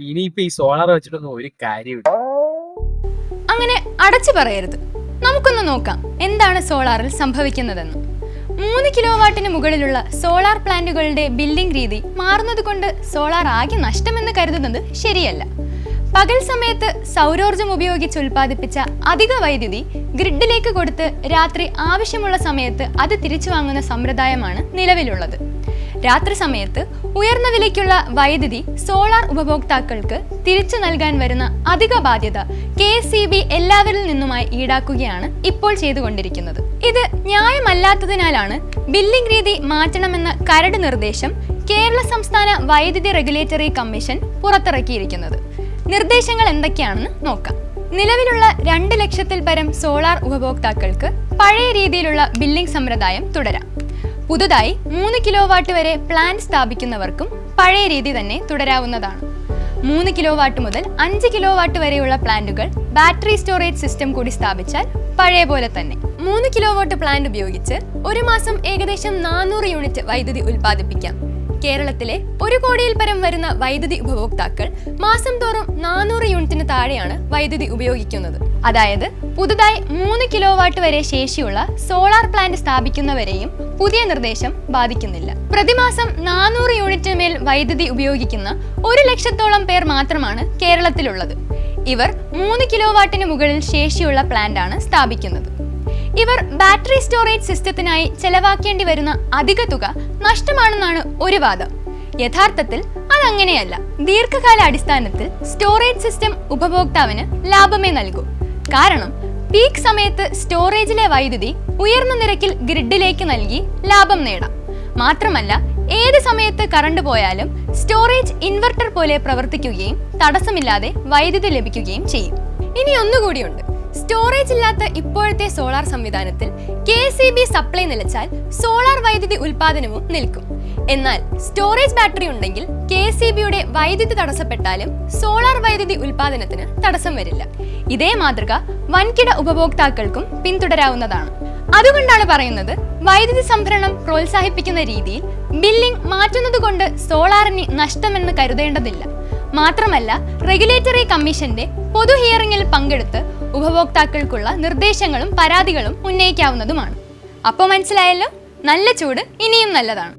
ഇനിയിപ്പോ ഈ സോളാർ വെച്ചിട്ടൊന്നും ഒരു കാര്യമില്ല. അങ്ങനെ അടച്ചു പറയരുത്. നമുക്കൊന്ന് നോക്കാം എന്താണ് സോളാറിൽ സംഭവിക്കുന്നതെന്ന്. മൂന്ന് കിലോ വാട്ടിന് മുകളിലുള്ള സോളാർ പ്ലാന്റുകളുടെ ബിൽഡിംഗ് രീതി മാറുന്നതുകൊണ്ട് സോളാർ ആകെ നഷ്ടമെന്ന് കരുതുന്നത് ശരിയല്ല. പകൽ സമയത്ത് സൗരോർജം ഉപയോഗിച്ച് ഉൽപ്പാദിപ്പിച്ച അധിക വൈദ്യുതി ഗ്രിഡിലേക്ക് കൊടുത്ത് രാത്രി ആവശ്യമുള്ള സമയത്ത് അത് തിരിച്ചു വാങ്ങുന്ന സമ്പ്രദായമാണ് നിലവിലുള്ളത്. രാത്രി സമയത്ത് ഉയർന്ന വിലയ്ക്കുള്ള വൈദ്യുതി സോളാർ ഉപഭോക്താക്കൾക്ക് തിരിച്ചു നൽകാൻ വരുന്ന അധിക ബാധ്യത കെ എല്ലാവരിൽ നിന്നുമായി ഈടാക്കുകയാണ് ഇപ്പോൾ ചെയ്തുകൊണ്ടിരിക്കുന്നത്. ഇത് ന്യായമല്ലാത്തതിനാലാണ് ബില്ലിംഗ് രീതി മാറ്റണമെന്ന കരട് നിർദ്ദേശം കേരള സംസ്ഥാന വൈദ്യുതി റെഗുലേറ്ററി കമ്മീഷൻ പുറത്തിറക്കിയിരിക്കുന്നത്. നിർദ്ദേശങ്ങൾ എന്തൊക്കെയാണെന്ന് നോക്കാം. നിലവിലുള്ള രണ്ട് ലക്ഷത്തിൽ പരം സോളാർ ഉപഭോക്താക്കൾക്ക് പഴയ രീതിയിലുള്ള ബില്ലിംഗ് സമ്പ്രദായം തുടരാം. പുതുതായി മൂന്ന് കിലോ വാട്ട് വരെ പ്ലാന്റ് സ്ഥാപിക്കുന്നവർക്കും പഴയ രീതി തന്നെ തുടരാവുന്നതാണ്. മൂന്ന് കിലോ വാട്ട് മുതൽ അഞ്ച് കിലോ വാട്ട് വരെയുള്ള പ്ലാന്റുകൾ ബാറ്ററി സ്റ്റോറേജ് സിസ്റ്റം കൂടി സ്ഥാപിച്ചാൽ പഴയ പോലെ തന്നെ. മൂന്ന് കിലോ വാട്ട് പ്ലാന്റ് ഉപയോഗിച്ച് ഒരു മാസം ഏകദേശം നാനൂറ് യൂണിറ്റ് വൈദ്യുതി ഉൽപ്പാദിപ്പിക്കാം. കേരളത്തിലെ ഒരു കോടിയിൽ പരം വരുന്ന വൈദ്യുതി ഉപഭോക്താക്കൾ മാസം തോറും നാനൂറ് യൂണിറ്റിന് താഴെയാണ് വൈദ്യുതി ഉപയോഗിക്കുന്നത്. അതായത് പുതുതായി മൂന്ന് കിലോ വാട്ട് വരെ ശേഷിയുള്ള സോളാർ പ്ലാന്റ് സ്ഥാപിക്കുന്നവരെയും പുതിയ നിർദ്ദേശം ബാധിക്കുന്നില്ല. പ്രതിമാസം നാനൂറ് യൂണിറ്റിന് മേൽ വൈദ്യുതി ഉപയോഗിക്കുന്ന ഒരു ലക്ഷത്തോളം പേർ മാത്രമാണ് കേരളത്തിലുള്ളത്. ഇവർ മൂന്ന് കിലോ വാട്ടിന് മുകളിൽ ശേഷിയുള്ള പ്ലാന്റാണ് സ്ഥാപിക്കുന്നത്. ഇവർ ബാറ്ററി സ്റ്റോറേജ് സിസ്റ്റത്തിനായി ചെലവാക്കേണ്ടി വരുന്ന അധിക തുക നഷ്ടമാണെന്നാണ് ഒരു വാദം. യഥാർത്ഥത്തിൽ അതങ്ങനെയല്ല. ദീർഘകാല അടിസ്ഥാനത്തിൽ സ്റ്റോറേജ് സിസ്റ്റം ഉപഭോക്താവിന് ലാഭമേ നൽകൂ. കാരണം പീക്ക് സമയത്ത് സ്റ്റോറേജിലെ വൈദ്യുതി ഉയർന്ന നിരക്കിൽ ഗ്രിഡിലേക്ക് നൽകി ലാഭം നേടാം. മാത്രമല്ല ഏത് സമയത്ത് കറണ്ട് പോയാലും സ്റ്റോറേജ് ഇൻവെർട്ടർ പോലെ പ്രവർത്തിക്കുകയും തടസ്സമില്ലാതെ വൈദ്യുതി ലഭിക്കുകയും ചെയ്യും. ഇനി ഒന്നുകൂടിയുണ്ട്. സ്റ്റോറേജ് ഇല്ലാത്ത ഇപ്പോഴത്തെ സോളാർ സംവിധാനത്തിൽ കെ സി ബി സപ്ലൈ നിലച്ചാൽ സോളാർ വൈദ്യുതി ഉൽപാദനവും നിൽക്കും. എന്നാൽ സ്റ്റോറേജ് ബാറ്ററി ഉണ്ടെങ്കിൽ കെ സി ബിയുടെ വൈദ്യുതി തടസ്സപ്പെട്ടാലും സോളാർ വൈദ്യുതി ഉൽപാദനത്തിന് തടസ്സം വരില്ല. ഇതേ മാതൃക വൻകിട ഉപഭോക്താക്കൾക്കും പിന്തുടരാവുന്നതാണ്. അതുകൊണ്ടാണ് പറയുന്നത് വൈദ്യുതി സംഭരണം പ്രോത്സാഹിപ്പിക്കുന്ന രീതിയിൽ ബില്ലിംഗ് മാറ്റുന്നതുകൊണ്ട് സോളാറിന് നഷ്ടമെന്ന് കരുതേണ്ടതില്ല. മാത്രമല്ല റെഗുലേറ്ററി കമ്മീഷന്റെ പൊതു ഹിയറിംഗിൽ പങ്കെടുത്ത് ഉപഭോക്താക്കൾക്കുള്ള നിർദ്ദേശങ്ങളും പരാതികളും ഉന്നയിക്കാവുന്നതുമാണ്. അപ്പോൾ മനസ്സിലായല്ലോ? നല്ല ചൂട് ഇനിയും നല്ലതാണ്.